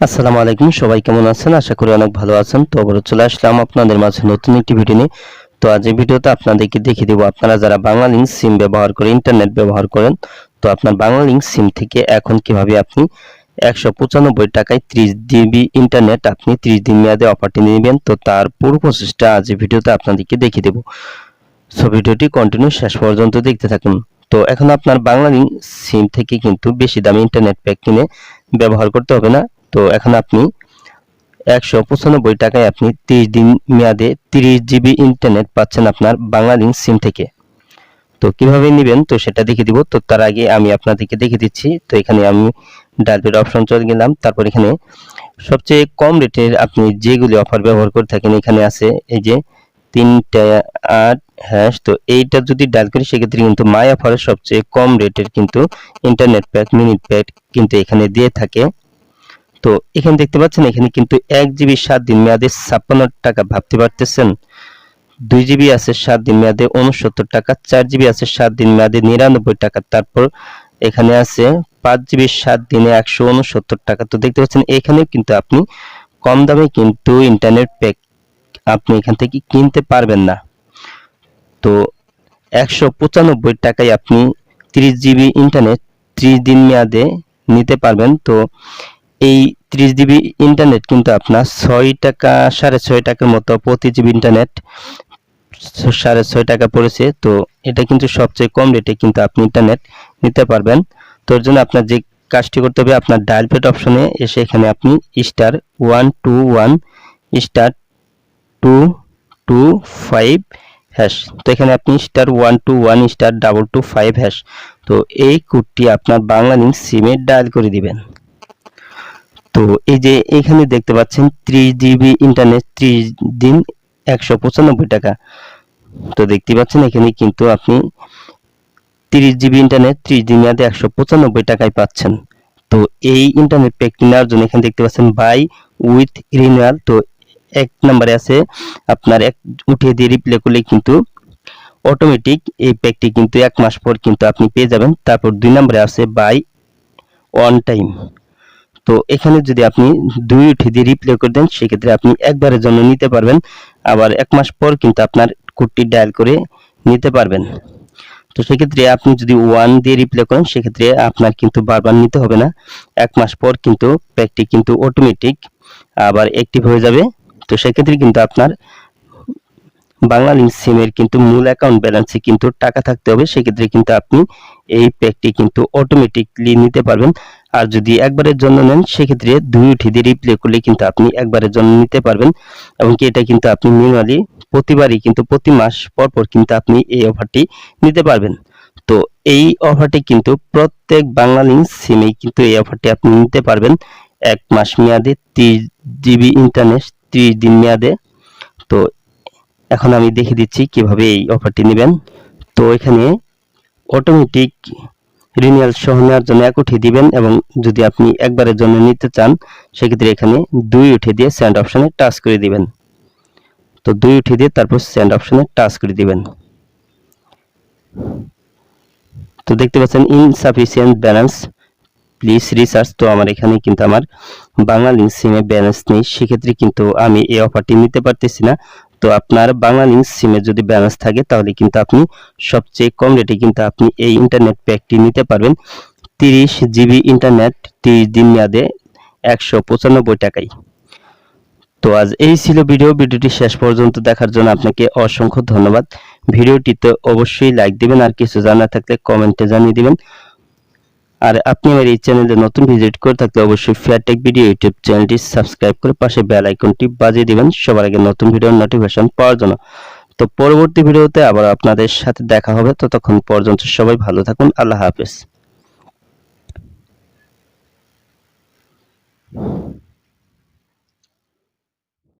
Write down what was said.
আসসালামু আলাইকুম, সবাই কেমন আছেন? আশা করি অনেক ভালো আছেন। তো আবারও চলে আসলাম আপনাদের মাঝে নতুন একটি ভিডিও নিয়ে। তো আজ এই ভিডিওতে আপনাদেরকে দেখিয়ে দেবো, আপনারা যারা বাংলা লিঙ্ক সিম ব্যবহার করে ইন্টারনেট ব্যবহার করেন, তো আপনার বাংলা লিঙ্ক সিম থেকে এখন কীভাবে আপনি একশো পঁচানব্বই টাকায় ত্রিশ জিবি ইন্টারনেট আপনি ত্রিশ দিন মেয়াদে অফারটি নেবেন, তো তার পুরো প্রসেসটা আজ এই ভিডিওতে আপনাদেরকে দেখিয়ে দেবো। সো ভিডিওটি কন্টিনিউ শেষ পর্যন্ত দেখতে থাকুন। তো এখন আপনার বাংলা লিঙ্ক সিম থেকে কিন্তু বেশি দামি ইন্টারনেট প্যাক কিনে ব্যবহার করতে হবে না। তো এখন আপনি একশো পঁচানব্বই টাকায় আপনি তিরিশ দিন মেয়াদে তিরিশ জিবি ইন্টারনেট পাচ্ছেন আপনার বাংলা লিঙ্ক সিম থেকে। তো কীভাবে নেবেন? তো সেটা দেখে দিব। তো তার আগে আমি আপনাদেরকে দেখে দিচ্ছি। তো এখানে আমি ডালবের অপশন চলে গেলাম। তারপর এখানে সবচেয়ে কম রেটের আপনি যেগুলি অফার ব্যবহার করে থাকেন, এখানে আছে এই যে তিনটা আট হ্যাশ তো এইটা যদি ডাল করি, সেক্ষেত্রে কিন্তু মাই অফারের সবচেয়ে কম রেটের কিন্তু ইন্টারনেট প্যাক মিনিট প্যাক কিন্তু এখানে দিয়ে থাকে। তো এখানে দেখতে পাচ্ছেন, এখানে কিন্তু এক জিবি সাত দিন মেয়াদে ছাপ্পান্ন টাকা ভাবতে পারতেছেন। দুই জিবি আছে সাত দিন মেয়াদে উনসত্তর টাকা, চার জিবি আছে সাত দিন মেয়াদে নিরানব্বই টাকা। তারপর এখানে আছে পাঁচ জিবি সাত দিনে একশো উনসত্তর টাকা। তো দেখতে পাচ্ছেন এখানেও কিন্তু আপনি কম দামে কিন্তু ইন্টারনেট প্যাক আপনি এখান থেকে কিনতে পারবেন না। তো একশো পঁচানব্বই টাকায় আপনি ত্রিশ জিবি ইন্টারনেট ত্রিশ দিন মেয়াদে নিতে পারবেন। তো এই ত্রিশ জিবি ইন্টারনেট কিন্তু আপনার ছয় টাকা, সাড়ে ছয় টাকার মতো প্রতি জিবি ইন্টারনেট সাড়ে ছয় টাকা পড়েছে। তো এটা কিন্তু সবচেয়ে কম রেটে কিন্তু আপনি ইন্টারনেট নিতে পারবেন। তো এর জন্য আপনার যে কাজটি করতে হবে, আপনার ডায়াল পেড অপশনে এসে এখানে আপনি star one two one star two two five hash তো এখানে আপনি star one two one star double two five hash তো এই কোডটি আপনার বাংলা লিঙ্ক সিমে ডায়াল করে দিবেন। তো এই যে এখানে দেখতে পাচ্ছেন ত্রিশ জিবি ইন্টারনেট ত্রিশ দিন একশো পঁচানব্বই টাকা। তো দেখতে পাচ্ছেন এখানে কিন্তু আপনি তিরিশ জিবি ইন্টারনেট ত্রিশ দিন মেয়াদে একশো পঁচানব্বই টাকায় পাচ্ছেন। তো এই ইন্টারনেট প্যাক কেনার জন্য এখানে দেখতে পাচ্ছেন বাই উইথ রিনিউয়াল তো এক নম্বরে আছে আপনার এক উঠিয়ে দিয়ে রিপ্লে করলে কিন্তু অটোমেটিক এই প্যাকটি কিন্তু এক মাস পর কিন্তু আপনি পেয়ে যাবেন। তারপর দুই নম্বরে আছে বাই অন টাইম তো এখানে যদি আপনি দুই উঠে দিয়ে রিপ্লে করে দেন, সেক্ষেত্রে আপনি একবারের জন্য নিতে পারবেন। আবার এক মাস পর কিন্তু আপনার কোডটি ডায়াল করে নিতে পারবেন। তো সেক্ষেত্রে আপনি যদি ওয়ান দিয়ে রিপ্লে করেন, সেক্ষেত্রে আপনার কিন্তু বারবার নিতে হবে না। এক মাস পর কিন্তু প্যাকটি কিন্তু অটোমেটিক আবার অ্যাক্টিভ হয়ে যাবে। তো সেক্ষেত্রে কিন্তু আপনার বাংলা লিঙ্ক সিমের কিন্তু মূল অ্যাকাউন্ট ব্যালেন্সে কিন্তু টাকা থাকতে হবে। সেক্ষেত্রে কিন্তু আপনি এই প্যাকটি কিন্তু অটোমেটিকলি নিতে পারবেন। আর যদি একবারের জন্য নেন, সেক্ষেত্রে দুই উঠে দিয়ে রিপ্লে করলে কিন্তু আপনি একবারের জন্য নিতে পারবেন। এবং কি এটা কিন্তু আপনি ম্যানুয়ালি প্রতিবারই কিন্তু প্রতি মাস পর পর কিন্তু আপনি এই অফারটি নিতে পারবেন। তো এই অফারটি কিন্তু প্রত্যেক লিঙ্ক সিমেই কিন্তু এই অফারটি আপনি নিতে পারবেন। এক মাস মেয়াদে তিরিশ জিবি ইন্টারনেট ত্রিশ দিন মেয়াদে। তো এখন আমি দেখে দিচ্ছি কীভাবে এই অফারটি নেবেন। তো এখানে অটোমেটিক রিনিউয়াল সহ নেওয়ার জন্য এক উঠিয়ে দিবেন এবং যদি আপনি একবারের জন্য নিতে চান, সেক্ষেত্রে এখানে দুই উঠে দিয়ে সেন্ড অপশনে টাচ করে দিবেন। তো দুই উঠে দিয়ে তারপর সেন্ড অপশনে টাচ করে দিবেন। তো দেখতে পাচ্ছেন ইনসাফিসিয়েন্ট ব্যালেন্স প্লিজ রিসার্চ তো আমার এখানে কিন্তু আমার বাংলা লিঙ্ক সিমে ব্যালেন্স নেই, সেক্ষেত্রে কিন্তু আমি এই অফারটি নিতে পারতেছি না। তো আপনার লিঙ্ক সিমে যদি ব্যালেন্স থাকে, তাহলে কিন্তু আপনি সবচেয়ে কম রেটে কিন্তু আপনি এই ইন্টারনেট প্যাকটি নিতে পারবেন। তিরিশ জিবি ইন্টারনেট তিরিশ দিন মেয়াদে একশো পঁচানব্বই টাকায়। তো আজ এই ছিল ভিডিও। ভিডিওটি শেষ পর্যন্ত দেখার জন্য আপনাকে অসংখ্য ধন্যবাদ। ভিডিওটিতে অবশ্যই লাইক দিবেন, আর কিছু জানার থাকলে কমেন্টে জানিয়ে দিবেন। আর আপনি আমার এই চ্যানেলে নতুন ভিজিট করে থাকলে অবশ্যই ফেয়ারটেক ভিডিও ইউটিউব চ্যানেলটি সাবস্ক্রাইব করে পাশে বেল আইকনটি বাজিয়ে দিবেন সবার আগে নতুন ভিডিওর নোটিফিকেশন পাওয়ার জন্য। তো পরবর্তী ভিডিওতে আবার আপনাদের সাথে দেখা হবে। ততক্ষণ পর্যন্ত সবাই ভালো থাকুন। আল্লাহ হাফেজ।